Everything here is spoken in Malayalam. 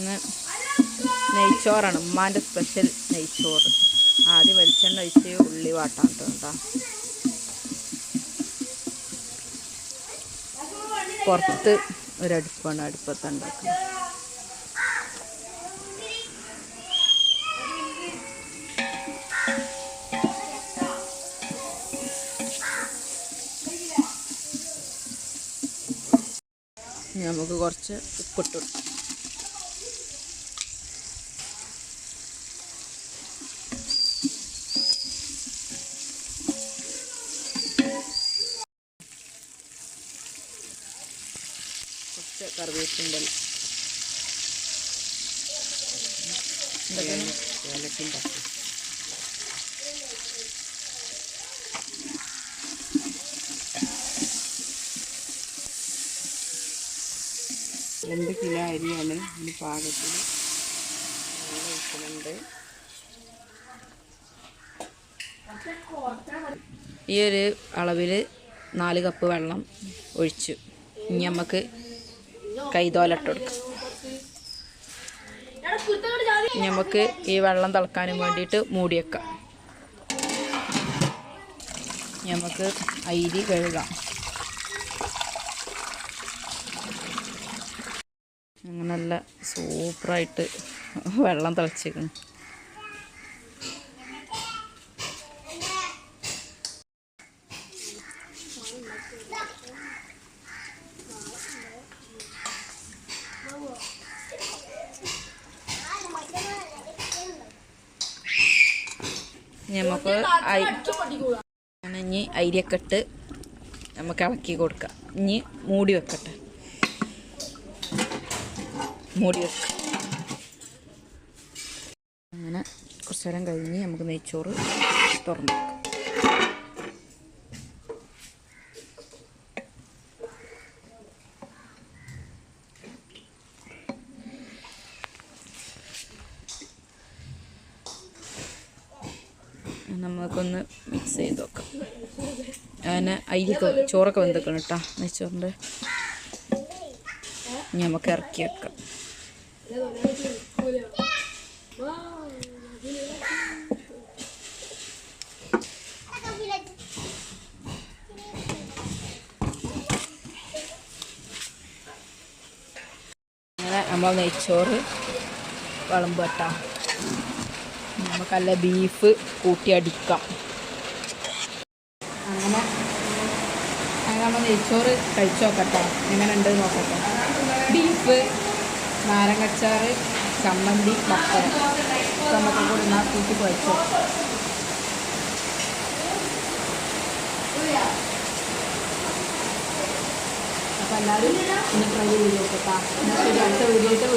ഇന്ന് നെയ്ച്ചോറാണ്. ഉമ്മാന്റെ സ്പെഷ്യൽ നെയ്ച്ചോറ്. ആദ്യം വെളിച്ചെണ്ണ ഒഴിച്ച് ഉള്ളി വാട്ടാൻ കേട്ടോ പുറത്ത് ഒരടുപ്പാണ് അടുപ്പത്ത് ഉണ്ടാക്കുന്നത് നമുക്ക് കുറച്ച് ഉപ്പിട്ട്. കുറച്ച് കറിവേപ്പിന്റെ രണ്ട് കിലോ അരിയാണ് ഇതിന് പാകത്തിൽ ഈ ഒരു അളവിൽ നാല് കപ്പ് വെള്ളം ഒഴിച്ചു. ഇനി നമുക്ക് കൈതോലട്ട് കൊടുക്കാം ഇനി നമുക്ക് ഈ വെള്ളം തിളക്കാനും വേണ്ടിയിട്ട് മൂടി വെക്കാം നമുക്ക് അരി കഴുകാം. നല്ല സൂപ്പറായിട്ട് വെള്ളം തിളച്ചേക്കണം നമുക്ക് ഇനി അരിയൊക്കെ ഇട്ട് നമുക്ക് ഇളക്കി കൊടുക്കാം. ഇനി മൂടി വെക്കട്ടെ. മൂടി വെക്കാം. അങ്ങനെ കുറച്ച് നേരം കഴിഞ്ഞ് നമുക്ക് നെയ്ച്ചോറ് തുറന്നു വെക്കാം. നമുക്കൊന്ന് മിക്സ് ചെയ്ത് നോക്കാം അങ്ങനെ അരിയൊക്കെ ചോറൊക്കെ വെന്തൊക്കണം കേട്ടോ നെയ്ച്ചോറിന്റെ നമുക്ക് ഇറക്കി വെക്കാം. അങ്ങനെ നമ്മൾ നെയ്ച്ചോറ് വിളമ്പ് കേട്ടോ. നമുക്കല്ല ബീഫ് കൂട്ടി അടിക്കാം. അങ്ങനെ. അങ്ങനെ നമ്മൾ നെയ്ച്ചോറ് കഴിച്ചു നോക്കട്ടെ. എങ്ങനെ ഉണ്ട് നോക്കട്ടെ. ബീഫ് നാരങ്ങച്ചാറ് ചമ്മന്തി പപ്പടം. നമുക്ക് കൂടി നാ കൂട്ടി കുഴച്ചു അപ്പോൾ എല്ലാവരും ഇന്ന് ട്രൈ ചെയ്ത് നോക്കട്ടാ. എന്നാൽ ശരി അടുത്ത വീഡിയോ ആയിട്ട് വീണ്ടും കാണാം